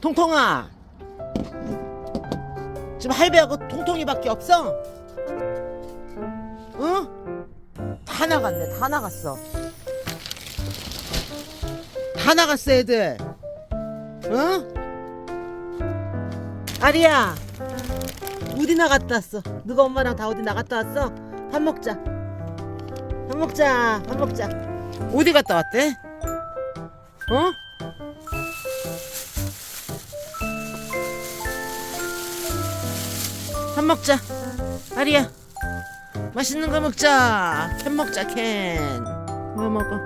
통통아 지금 할배하고 통통이밖에 없어? 응? 다 나갔네 다 나갔어 다 나갔어 애들 응? 아리야 어디 나갔다 왔어 누가 엄마랑 다 어디 나갔다 왔어? 밥 먹자 밥 먹자 밥 먹자 어디 갔다 왔대? 어? 밥 먹자. 아리야. 맛있는 거 먹자. 캔 먹자, 캔. 왜 먹어?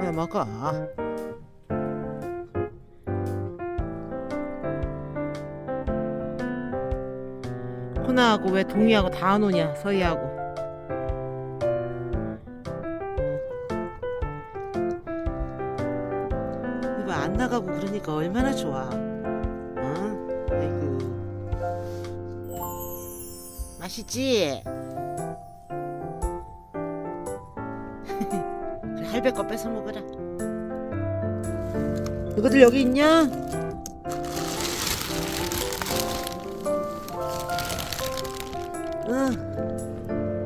왜 먹어? 호나하고 왜 동이하고 다 안 오냐, 서희하고. 이거 안 나가고 그러니까 얼마나 좋아. 어? 아이고. 맛있지? 할배 거 뺏어 먹어라. 이거들 여기 있냐?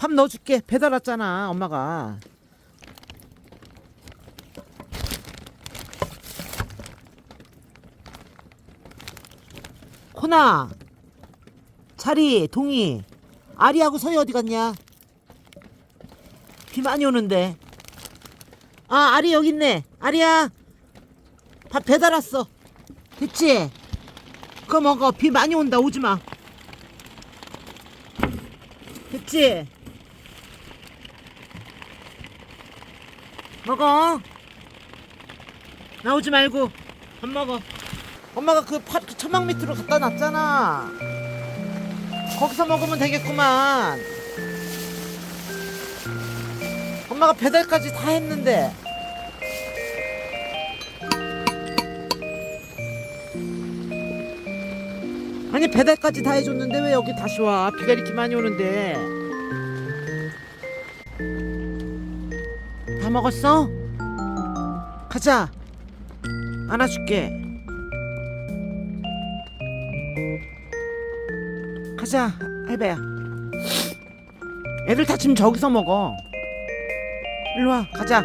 밥 넣어줄게. 배달 왔잖아, 엄마가. 코나, 차리, 동이, 아리하고 서희 어디 갔냐? 비 많이 오는데. 아, 아리 여기 있네. 아리야. 밥 배달 왔어. 됐지? 그거 먹어. 비 많이 온다. 오지 마. 됐지? 먹어. 나오지 말고 밥 먹어. 엄마가 그팥 천막 밑으로 갖다 놨잖아. 거기서 먹으면 되겠구만. 엄마가 배달까지 다 했는데. 아니 배달까지 다 해줬는데 왜 여기 다시 와? 비가 이렇게 많이 오는데. 다 먹었어? 가자. 안아줄게. 가자, 할배야. 애들 다 지금 저기서 먹어. 일로 와, 가자.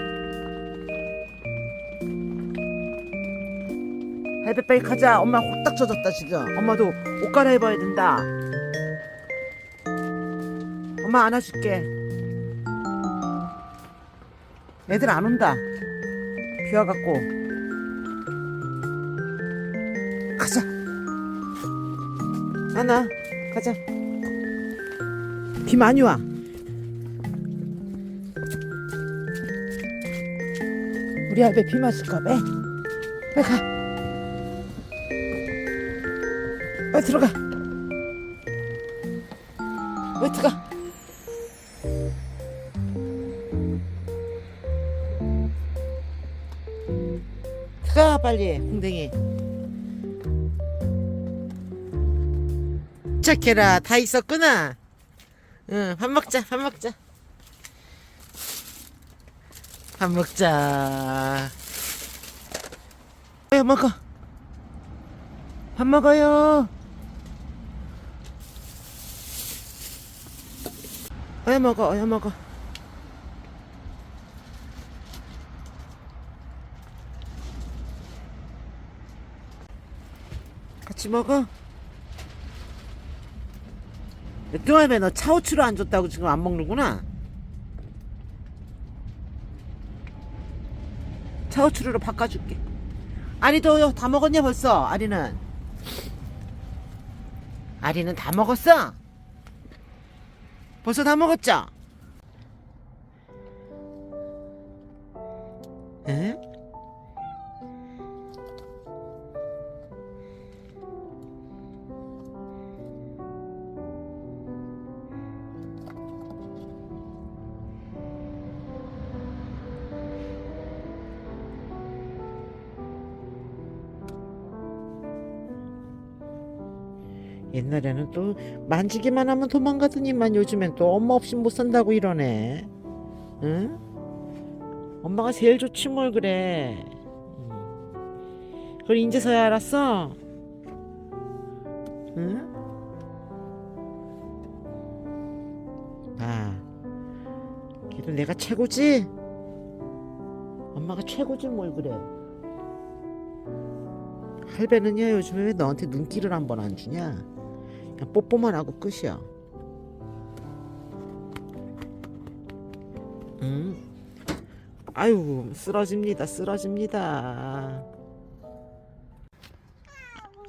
할배 빨리 가자. 엄마 홀딱 젖었다 지금. 엄마도 옷 갈아입어야 된다. 엄마 안아줄게. 애들 안 온다. 비 와갖고. 가자. 안아. 가자. 비 많이 와. 우리 할배 비 맞을까 봐. 빨리 가. 빨리 들어가. 왜 들어가? 들어가 빨리 공댕이. 착해라 다 있었구나. 응, 밥 먹자, 밥 먹자. 밥 먹자. 왜 먹어? 밥 먹어요. 어여 먹어, 어여 먹어. 같이 먹어. 뚱아배 너 차우추로 안 줬다고 지금 안 먹는구나. 차우추로 바꿔줄게. 아리도 다 먹었냐 벌써? 아리는 아리는 다 먹었어? 벌써 다 먹었죠? 에? 옛날에는 또 만지기만 하면 도망가더니만 요즘엔 또 엄마 없이 못 산다고 이러네. 응? 엄마가 제일 좋지 뭘 그래. 응. 그걸 인제서야 알았어. 응? 아, 그래도 내가 최고지. 엄마가 최고지 뭘 그래. 할배는요 요즘에 왜 너한테 눈길을 한 번 안 주냐? 그냥 뽀뽀만 하고 끝이야. 응? 아유 쓰러집니다 쓰러집니다.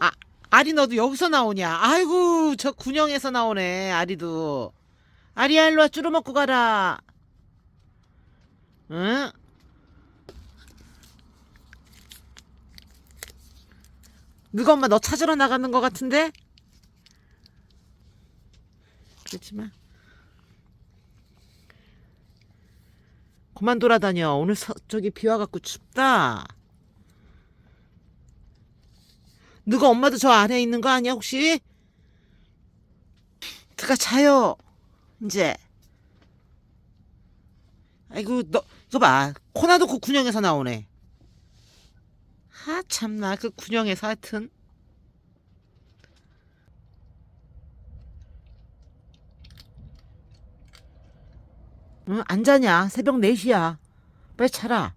아 아리 너도 여기서 나오냐? 아이고 저 군영에서 나오네 아리도. 아리야 일로 와 쭈루 먹고 가라. 응? 누가 엄마 너 찾으러 나가는 것 같은데? 그렇지만. 그만 돌아다녀. 오늘 서, 저기 비 와갖고 춥다. 누가 엄마도 저 안에 있는 거 아니야 혹시? 들어가 자요 이제. 아이고 너 이거 봐. 코나도 그 군영에서 나오네. 하 참나. 그 군영에서 하여튼 응, 안 자냐? 새벽 4시야. 빨리 차라.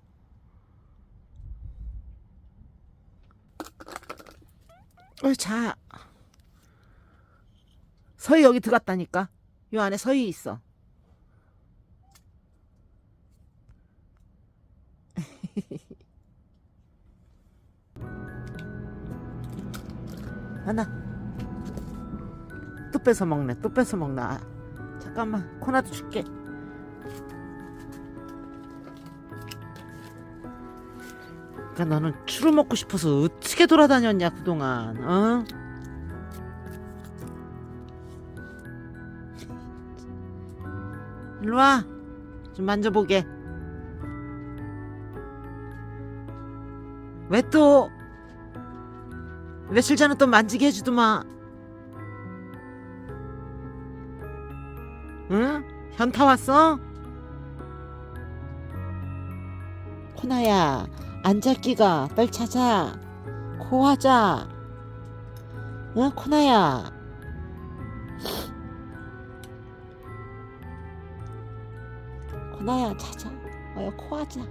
빨리 자. 서희 여기 들어갔다니까. 요 안에 서희 있어. 하나. 또 뺏어 먹네. 또 뺏어 먹나. 아, 잠깐만. 코나도 줄게 그러니까 너는 추루 먹고 싶어서 어떻게 돌아다녔냐 그동안 어? 일로와 좀 만져보게 왜 또 며칠 전에 또 만지게 해주더만 응? 현타 왔어? 코나야 앉아끼가 빨리 찾아. 코 하자. 응 코나야. 코나야 찾아. 어여 코 하자.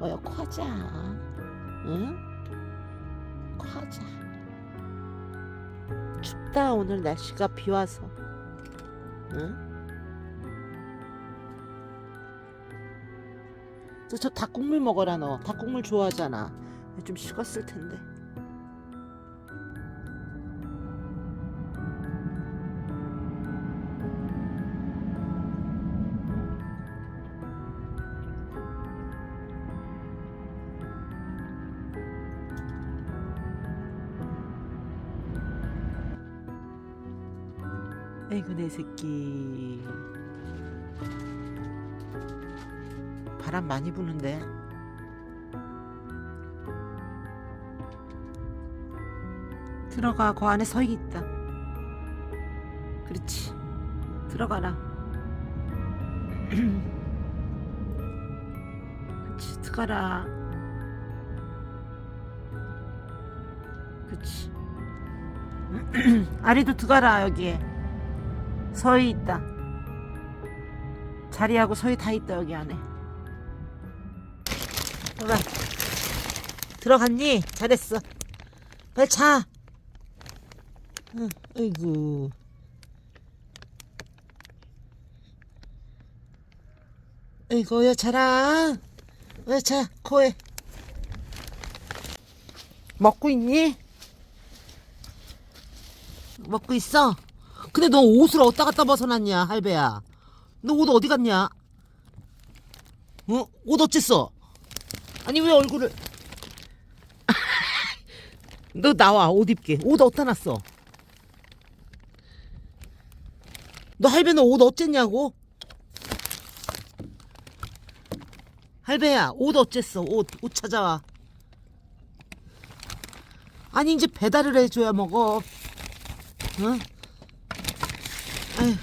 어여 코 하자. 응? 코 하자. 춥다 오늘 날씨가 비 와서. 응? 저, 저 닭국물 먹어라 너. 닭국물 좋아하잖아. 좀 식었을 텐데. 에이구 내 새끼 바람 많이 부는데. 들어가 그 안에 서희 있다. 그렇지. 들어가라. 그렇지 들어가라. 그렇지. 아리도 들어가라 여기에. 서희 있다. 자리하고 서희 다 있다 여기 안에 들어가 들어갔니? 잘했어 빨리 자 응, 아이고 아이고 야 자라 야 자 코에 먹고 있니? 먹고 있어 근데 너 옷을 어디다 갖다 벗어놨냐, 할배야? 너 옷 어디 갔냐? 어? 옷 어쨌어? 아니, 왜 얼굴을. 너 나와, 옷 입게. 옷 어디다 놨어? 너 할배 너옷 어쨌냐고? 할배야, 옷 어쨌어? 옷, 옷 찾아와. 아니, 이제 배달을 해줘야 먹어. 응? 아휴.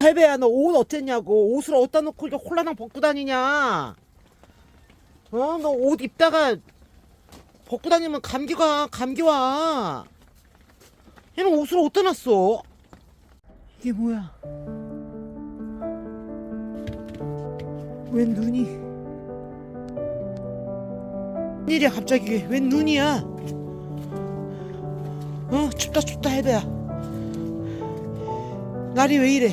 할배야 너 옷 어땠냐고 옷을 어디다 놓고 이렇게 홀라당 벗고 다니냐 어 너 옷 입다가 벗고 다니면 감기가 감기 와 얘는 옷을 어디다 놨어 이게 뭐야 웬 눈이 일이야 갑자기 웬 눈이야 어 춥다 춥다 할배야 날이 왜 이래?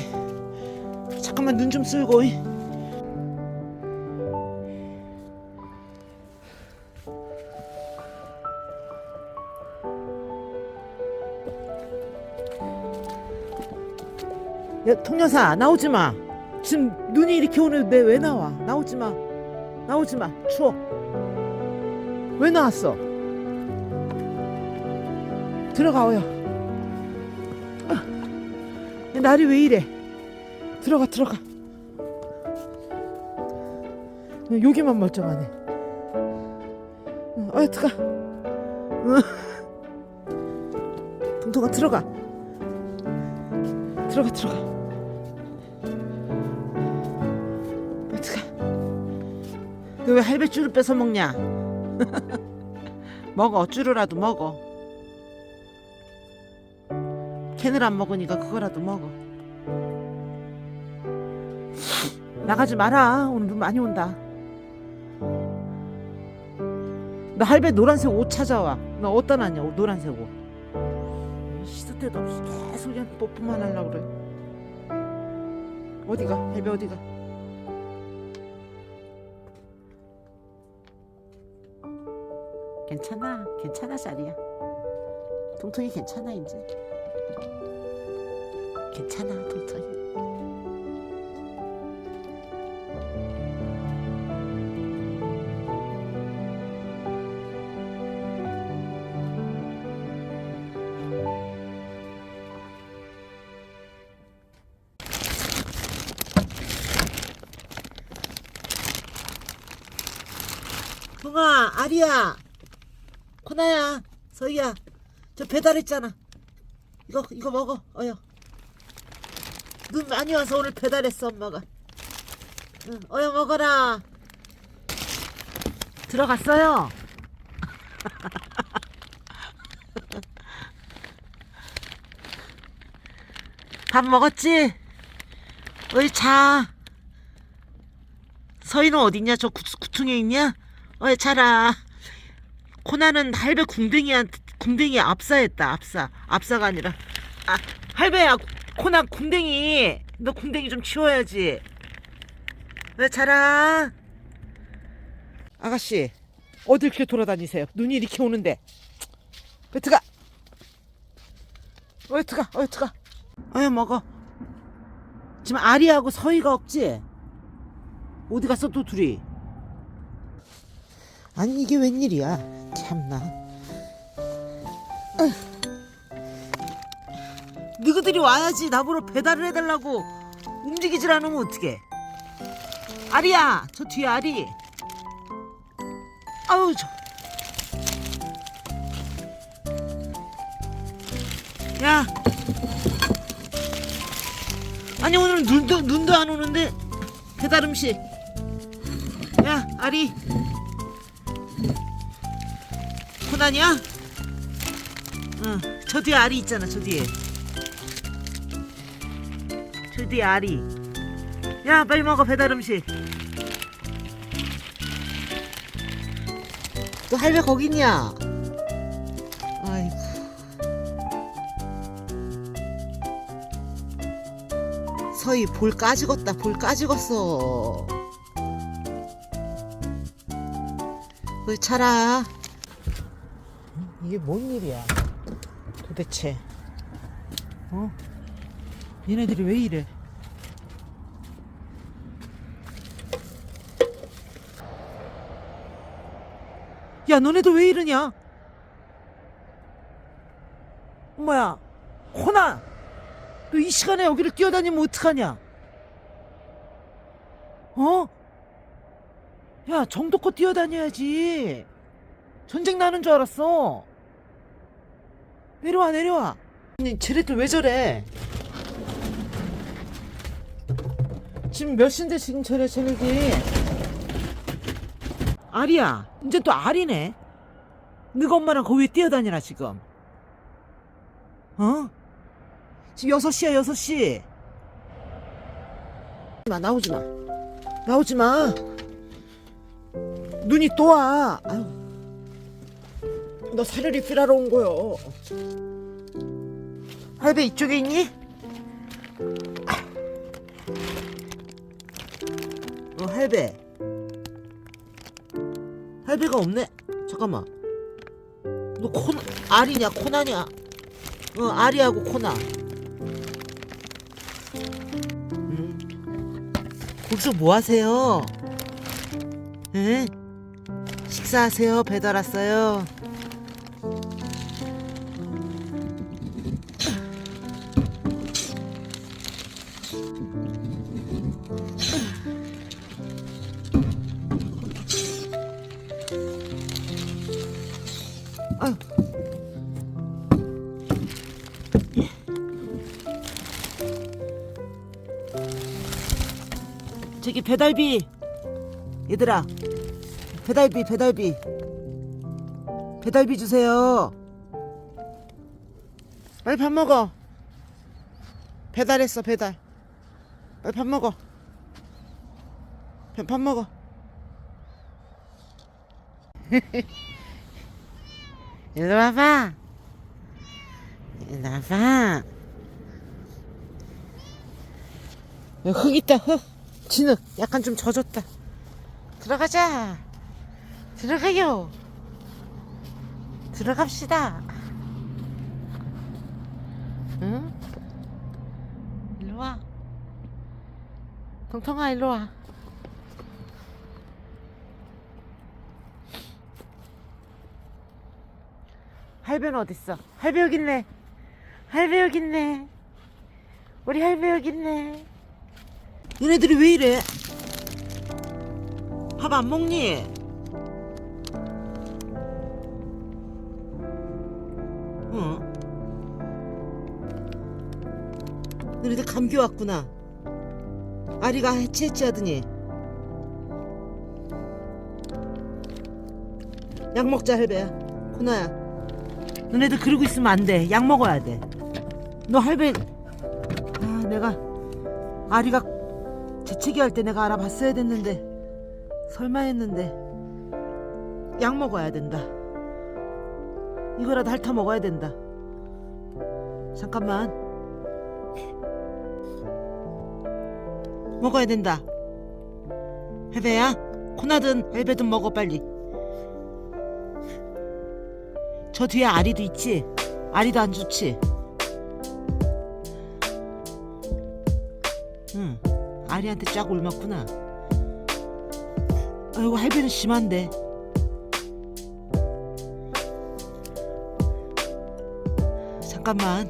잠깐만 눈 좀 쓸고. 이. 야, 통여사 나오지 마. 지금 눈이 이렇게 오는데 왜 나와? 나오지 마. 나오지 마. 추워. 왜 나왔어? 들어가요. 날이 왜 이래? 들어가 들어가. 여기만 멀쩡하네. 어, 들어가. 동동아 들어가. 들어가 들어가. 너 왜 할배줄을 뺏어 먹냐? 먹어 쭈루라도 먹어. 캔을 안 먹으니까 그거라도 먹어. 나가지 마라. 오늘 눈 많이 온다. 나 할배 노란색 옷 찾아와. 나 어디다 놨냐? 옷, 노란색 옷. 시도 때도 없이 계속 그냥 뽀뽀만 하려고 그래. 어디가? 할배 어디가? 괜찮아. 괜찮아, 자리야. 통통이 괜찮아, 이제. 괜찮아, 통통이. 동아, 아리야, 코나야, 서희야, 저 배달했잖아. 이거 이거 먹어, 어여. 눈 많이 와서 오늘 배달했어 엄마가. 응, 어여 먹어라. 들어갔어요. 밥 먹었지? 어이 자. 서희는 어딨냐? 저 구, 구퉁에 있냐? 어이 자라. 코나는 할배 궁뎅이한 궁뎅이 압사했다. 압사. 압사가 아니라 아 할배야 코나 궁뎅이. 너 궁뎅이 좀 치워야지. 왜 자라? 아가씨 어디 이렇게 돌아다니세요? 눈이 이렇게 오는데. 들어가? 왜 들어가? 어여 먹어. 지금 아리하고 서희가 없지? 어디 갔어 또 둘이? 아니 이게 웬일이야 참나. 너희들이 와야지 나보러 배달을 해달라고 움직이질 않으면 어떡해 아리야 저 뒤에 아리 아우 저 야. 아니 오늘 눈도 눈도 안 오는데 배달 음식. 야 아리. 코난이야? 응. 저 뒤에 아리 있잖아. 저 뒤에. 저 뒤에 아리. 야 빨리 먹어 배달 음식. 너 할배 거기 있냐? 아이고. 서희 볼 까지겄다 볼 까지겄어 그 차라 이게 뭔 일이야 도대체 어? 얘네들이 왜 이래? 야, 너네도 왜 이러냐? 엄마야, 호나, 너 이 시간에 여기를 뛰어다니면 어떡하냐? 어? 야, 정도껏 뛰어다녀야지. 전쟁 나는 줄 알았어. 내려와, 내려와. 아니, 쟤네들 왜 저래? 지금 몇 시인데 지금 저래, 쟤네들. 알이야. 이제 또 알이네. 너가 엄마랑 거기 왜 뛰어다니나, 지금. 어? 지금 6시야, 6시. 마, 나오지 마. 나오지 마. 눈이 또 와. 아유. 너 사료리 필요하러 온 거요. 할배 이쪽에 있니? 어, 할배. 할배가 없네. 잠깐만. 너 코, 알이냐, 코나냐? 어, 알이하고 코나. 음. 거기서 뭐 하세요? 에? 식사하세요. 배달 왔어요. 저기 배달비. 얘들아 배달비 배달비. 배달비 주세요. 빨리 밥 먹어. 배달했어 배달. 빨리 밥 먹어. 밥- 밥 먹어 이리 와봐. 이리 와봐. 흙 있다 흙. 진흙. 약간 좀 젖었다. 들어가자. 들어가요. 들어갑시다. 응? 일로 와. 통통아 일로 와 할배는 어딨어 할배 여기 있네 할배 여기 있네 우리 할배 여기 있네 얘네들이 왜 이래 밥 안 먹니? 응. 너희들 감기 왔구나. 아리가 해치해치 하더니. 약 먹자 할배야. 코나야. 너네들 그러고 있으면 안 돼. 약 먹어야 돼. 너 할배. 아 내가 아리가 재채기 할 때 내가 알아봤어야 됐는데. 설마 했는데 약 먹어야 된다. 이거라도 핥아 먹어야 된다. 잠깐만. 먹어야 된다. 헬베야, 코나든 헬베든 먹어 빨리. 저 뒤에 아리도 있지? 아리도 안 좋지? 응, 아리한테 쫙 옮았구나. 아이고 할배는 심한데 잠깐만